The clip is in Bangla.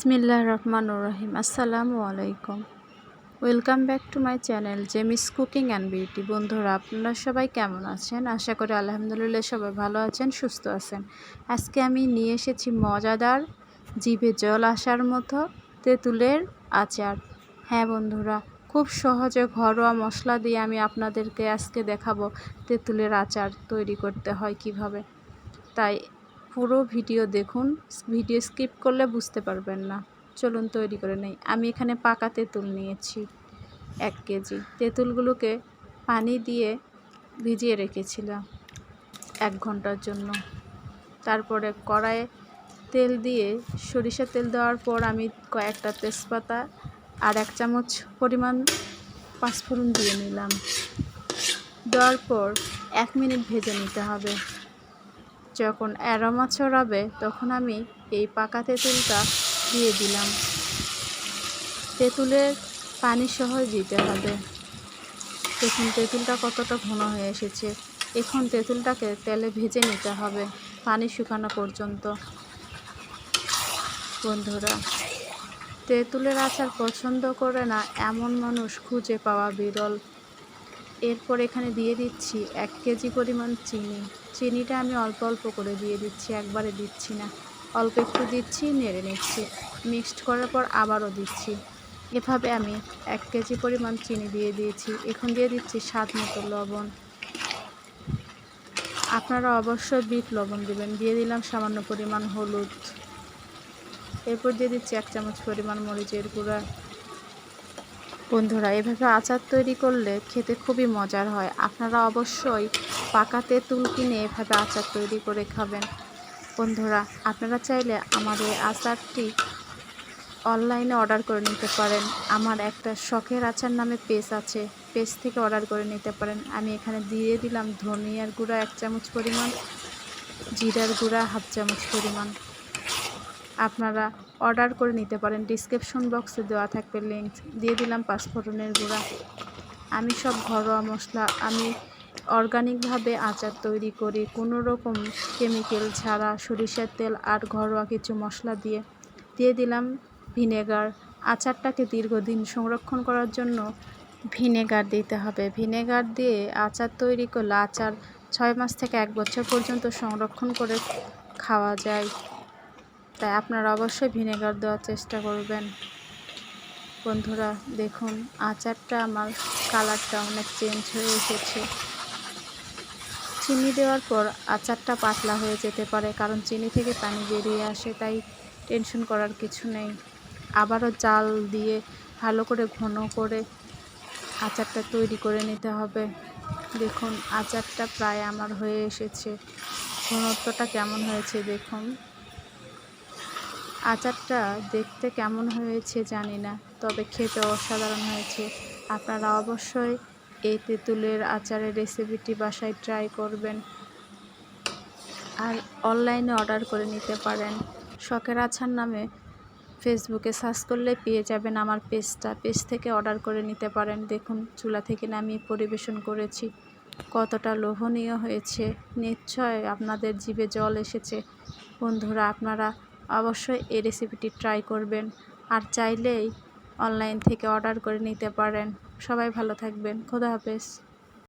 বিসমিল্লাহ রহমান রহিম, আসসালামু আলাইকুম। Welcome back to my channel Jemis cooking and beauty. বন্ধুরা, আপনারা সবাই কেমন আছেন? আশা করি আলহামদুলিল্লাহ সবাই ভালো আছেন, সুস্থ আছেন। আজকে আমি নিয়ে এসেছি মজাদার জিভে জল আসার মতো তেঁতুলের আচার। হ্যাঁ বন্ধুরা, খুব সহজে ঘরোয়া মশলা দিয়ে আমি আপনাদেরকে আজকে দেখাবো তেঁতুলের আচার তৈরি করতে হয় কীভাবে। তাই পুরো ভিডিও দেখুন, ভিডিও স্কিপ করলে বুঝতে পারবেন না। চলুন তৈরি করে নেই। আমি এখানে পাকা তেঁতুল নিয়েছি, এক কেজি। তেঁতুলগুলোকে পানি দিয়ে ভিজিয়ে রেখেছিলাম এক ঘণ্টার জন্য। তারপরে কড়াইয়ে তেল দিয়ে সরিষা তেল দেওয়ার পর আমি কয়েকটা তেজপাতা আর এক চামচ পরিমাণ পাঁচফোড়ন দিয়ে নিলাম। দেওয়ার পর এক মিনিট ভেজে নিতে হবে। যখন অ্যারোমা ছড়াবে, তখন আমি এই পাকা তেঁতুলটা দিয়ে দিলাম। তেঁতুলের পানি সহ দিতে হবে। দেখুন, তেঁতুলটা কতটা ঘন হয়ে এসেছে। এখন তেঁতুলটাকে তেলে ভেজে নিতে হবে পানি শুকানো পর্যন্ত। বন্ধুরা, তেঁতুলের আচার পছন্দ করে না এমন মানুষ খুঁজে পাওয়া বিরল। এরপর এখানে দিয়ে দিচ্ছি এক কেজি পরিমাণ চিনি। চিনিটা আমি অল্প অল্প করে দিয়ে দিচ্ছি, একবারে দিচ্ছি না। অল্প একটু দিচ্ছি, নেড়ে নিচ্ছি। মিক্সড করার পর আবারও দিচ্ছি। এভাবে আমি এক কেজি পরিমাণ চিনি দিয়ে দিয়েছি। এখন দিয়ে দিচ্ছি স্বাদ মতো লবণ। আপনারা অবশ্যই বিট লবণ দেবেন। দিয়ে দিলাম সামান্য পরিমাণ হলুদ। এরপর দিয়ে দিচ্ছি এক চামচ পরিমাণ মরিচের গুঁড়া। বন্ধুরা, এভাবে আচার তৈরি করলে খেতে খুবই মজার হয়। আপনারা অবশ্যই পাকা তেঁতুল কিনে এভাবে আচার তৈরি করে খাবেন। বন্ধুরা, আপনারা চাইলে আমার এই আচারটি অনলাইনে অর্ডার করে নিতে পারেন। আমার একটা শখের আচার নামে পেজ আছে পেজ থেকে অর্ডার করে নিতে পারেন। আমি এখানে দিয়ে দিলাম ধনিয়ার গুঁড়া এক চামচ পরিমাণ, জিরার গুঁড়া হাফ চামচ পরিমাণ। আপনারা অর্ডার করে নিতে পারেন। ডিসক্রিপশন বক্সে দেওয়া থাকবে লিঙ্ক দিয়ে দিলাম পাঁচফোড়নের গুঁড়া। আমি সব ঘরোয়া মশলা, আমি অর্গানিকভাবে আচার তৈরি করি। কোনো রকম কেমিক্যাল ছাড়া সরিষার তেল আর ঘরোয়া কিছু মশলা দিয়ে। দিয়ে দিলাম ভিনেগার। আচারটাকে দীর্ঘদিন সংরক্ষণ করার জন্য ভিনেগার দিতে হবে। ভিনেগার দিয়ে আচার তৈরি করলে আচার ছয় মাস থেকে এক বছর পর্যন্ত সংরক্ষণ করে খাওয়া যায়। তাই আপনারা অবশ্যই ভিনেগার দেওয়ার চেষ্টা করবেন। বন্ধুরা, দেখুন, আচারটা, আমার কালারটা অনেক চেঞ্জ হয়ে এসেছে। চিনি দেওয়ার পর আচারটা পাতলা হয়ে যেতে পারে, কারণ চিনি থেকে পানি বেরিয়ে আসে, তাই টেনশন করার কিছু নেই। আবারও জাল দিয়ে ভালো করে ঘন করে আচারটা তৈরি করে নিতে হবে। দেখুন, আচারটা প্রায় আমার হয়ে এসেছে। ঘনত্বটা কেমন হয়েছে, দেখুন। আচারটা দেখতে কেমন হয়েছে জানি না, তবে খেতে অসাধারণ হয়েছে। আপনারা অবশ্যই এই তেঁতুলের আচারের রেসিপিটি বাসায় ট্রাই করবেন আর অনলাইনে অর্ডার করে নিতে পারেন। শখের আচার নামে ফেসবুকে সার্চ করলে পেয়ে যাবেন আমার পেজটা পেজ থেকে অর্ডার করে নিতে পারেন। দেখুন, চুলা থেকে নামিয়ে পরিবেশন করেছি। কতটা লোভনীয় হয়েছে। নিশ্চয় আপনাদের জিভে জল এসেছে। বন্ধুরা, আপনারা অবশ্যই এই রেসিপিটি ট্রাই করবেন। আর চাইলেই অনলাইন থেকে অর্ডার করে নিতে পারেন। সবাই ভালো থাকবেন। খোদা হাফেজ।